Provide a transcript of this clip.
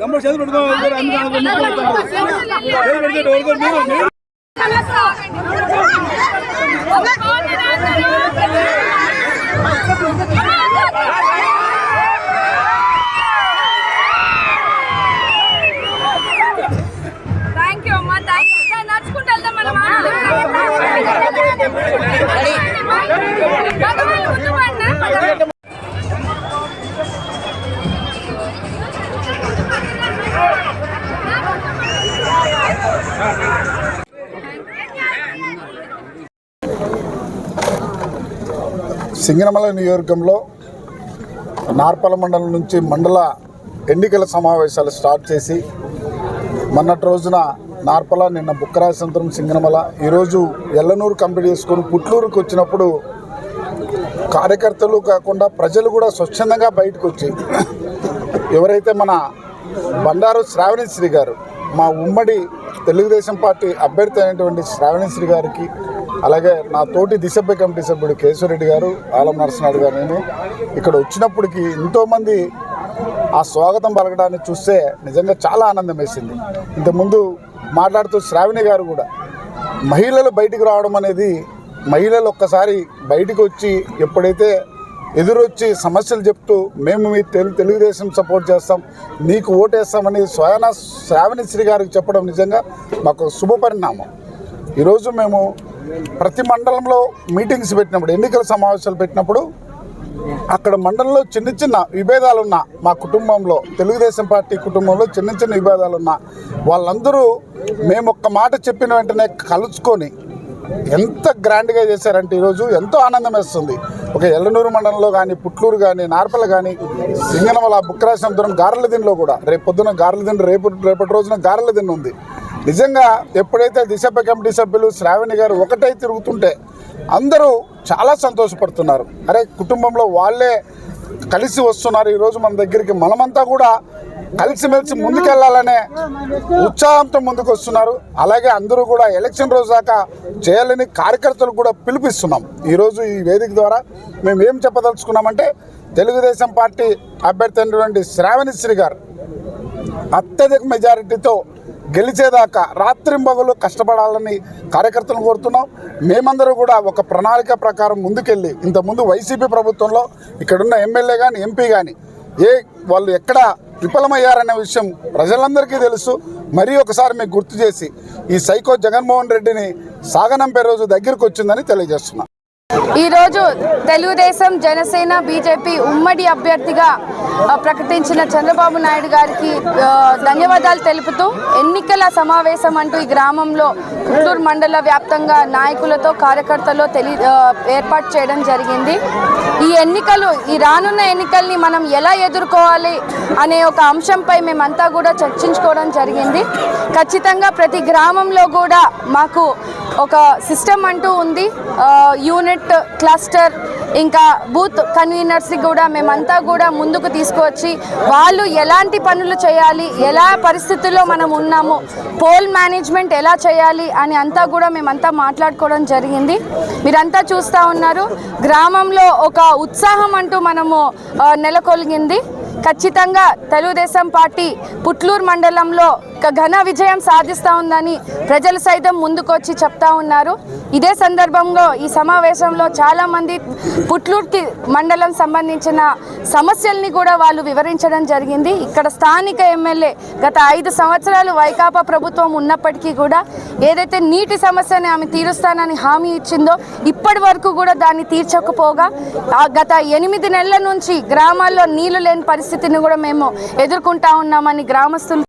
நம்ம చేతి పెట్టుకోవాలి అందరూ అందరూ పెడితే సింగనమల నియోజకవర్గంలో నార్పల మండలం నుంచి మండల ఎన్నికల సమావేశాలు స్టార్ట్ చేసి మొన్నటి రోజున నార్పల నిన్న బుక్కరాజంతరం సింగనమల ఈరోజు ఎల్లనూరు కంప్లీట్ చేసుకొని పుట్లూరుకు వచ్చినప్పుడు కార్యకర్తలు కాకుండా ప్రజలు కూడా స్వచ్ఛందంగా బయటకు వచ్చి ఎవరైతే మన బండారు శ్రావణిశ్రీ గారు మా ఉమ్మడి తెలుగుదేశం పార్టీ అభ్యర్థి అయినటువంటి శ్రావణిశ్రీ గారికి అలాగే నా తోటి దిశభ్య కమిటీ సభ్యుడు కేశవరెడ్డి గారు ఆలం నరసనాడు గారు నేను ఇక్కడ వచ్చినప్పటికీ ఎంతోమంది ఆ స్వాగతం పలకడాన్ని చూస్తే నిజంగా చాలా ఆనందం వేసింది. ఇంతకుముందు మాట్లాడుతూ శ్రావణి గారు కూడా మహిళలు బయటికి రావడం అనేది మహిళలు ఒక్కసారి బయటికి వచ్చి ఎప్పుడైతే ఎదురొచ్చి సమస్యలు చెప్తూ మేము మీ తెలు తెలుగుదేశం సపోర్ట్ చేస్తాం నీకు ఓటేస్తామని స్వయాన శ్రావణిశ్రీ గారికి చెప్పడం నిజంగా మాకు శుభ పరిణామం. ఈరోజు మేము ప్రతి మండలంలో మీటింగ్స్ పెట్టినప్పుడు ఎన్నికల సమావేశాలు పెట్టినప్పుడు అక్కడ మండలంలో చిన్న చిన్న విభేదాలున్న మా కుటుంబంలో తెలుగుదేశం పార్టీ కుటుంబంలో చిన్న చిన్న విభేదాలున్న వాళ్ళందరూ మేము ఒక్క మాట చెప్పిన వెంటనే కలుసుకొని ఎంత గ్రాండ్గా చేశారంటే ఈరోజు ఎంతో ఆనందం వేస్తుంది. ఒక ఎల్లనూరు మండలంలో కానీ పుట్లూరు కానీ నార్పల కానీ సింగనమల బుక్కరాశంతరం గారెల దిన్లో కూడా రేపు పొద్దున గారెల దిన్ రేపు రేపటి రోజున గారెల దిన్ ఉంది. నిజంగా ఎప్పుడైతే దిశభ కమిటీ సభ్యులు శ్రావణి గారు ఒకటై తిరుగుతుంటే అందరూ చాలా సంతోషపడుతున్నారు. అరే కుటుంబంలో వాళ్ళే కలిసి వస్తున్నారు. ఈరోజు మన దగ్గరికి మనమంతా కూడా కలిసిమెలిసి ముందుకెళ్ళాలనే ఉత్సాహంతో ముందుకు వస్తున్నారు అలాగే అందరూ కూడా ఎలక్షన్ రోజు దాకా చేయాలని కార్యకర్తలు కూడా పిలిపిస్తున్నాం. ఈరోజు ఈ వేదిక ద్వారా మేము ఏం చెప్పదలుచుకున్నామంటే తెలుగుదేశం పార్టీ అభ్యర్థి అయినటువంటి శ్రావణిశ్రీ గారు అత్యధిక మెజారిటీతో గెలిచేదాకా రాత్రింబగలు కష్టపడాలని కార్యకర్తలను కోరుతున్నాం. మేమందరూ కూడా ఒక ప్రణాళిక ప్రకారం ముందుకెళ్ళి ఇంతకుముందు వైసీపీ ప్రభుత్వంలో ఇక్కడున్న ఎమ్మెల్యే కానీ ఎంపీ కానీ ఏ వాళ్ళు ఎక్కడ విఫలమయ్యారనే విషయం ప్రజలందరికీ తెలుసు. మరీ ఒకసారి మీకు గుర్తు చేసి ఈ సైకో జగన్మోహన్ రెడ్డిని సాగనంపే రోజు దగ్గరికి వచ్చిందని తెలియజేస్తున్నాను ఈరోజు తెలుగుదేశం జనసేన బీజేపీ ఉమ్మడి అభ్యర్థిగా ప్రకటించిన చంద్రబాబు నాయుడు గారికి ధన్యవాదాలు తెలుపుతూ ఎన్నికల సమావేశం అంటూ ఈ గ్రామంలో కుట్లూరు మండల వ్యాప్తంగా నాయకులతో కార్యకర్తలు తెలి ఏర్పాటు చేయడం జరిగింది. ఈ ఎన్నికలు ఈ రానున్న ఎన్నికల్ని మనం ఎలా ఎదుర్కోవాలి అనే ఒక అంశంపై మేమంతా కూడా చర్చించుకోవడం జరిగింది. ఖచ్చితంగా ప్రతి గ్రామంలో కూడా మాకు ఒక సిస్టమ్ అంటూ ఉంది. యూనిట్ క్లస్టర్ ఇంకా బూత్ కన్వీనర్స్ని కూడా మేమంతా కూడా ముందుకు తీసుకువచ్చి వాళ్ళు ఎలాంటి పనులు చేయాలి ఎలా పరిస్థితుల్లో మనం ఉన్నాము పోల్ మేనేజ్మెంట్ ఎలా చేయాలి అని అంతా కూడా మేమంతా మాట్లాడుకోవడం జరిగింది. మీరంతా చూస్తూ ఉన్నారు. గ్రామంలో ఒక ఉత్సాహం అంటూ మనము నెలకొల్గింది. ఖచ్చితంగా తెలుగుదేశం పార్టీ పుట్లూరు మండలంలో ఒక ఘన విజయం సాధిస్తూ ఉందని ప్రజలు సైతం ముందుకొచ్చి చెప్తా ఉన్నారు. ఇదే సందర్భంలో ఈ సమావేశంలో చాలామంది పుట్లూరుకి మండలం సంబంధించిన సమస్యల్ని కూడా వాళ్ళు వివరించడం జరిగింది. ఇక్కడ స్థానిక ఎమ్మెల్యే గత ఐదు సంవత్సరాలు వైకాపా ప్రభుత్వం ఉన్నప్పటికీ కూడా ఏదైతే నీటి సమస్యని ఆమె తీరుస్తానని హామీ ఇచ్చిందో ఇప్పటి వరకు కూడా దాన్ని తీర్చకపోగా ఆ గత ఎనిమిది నెలల నుంచి గ్రామాల్లో నీళ్ళు లేని పరిస్థితిని కూడా మేము ఎదుర్కొంటా ఉన్నామని గ్రామస్తులు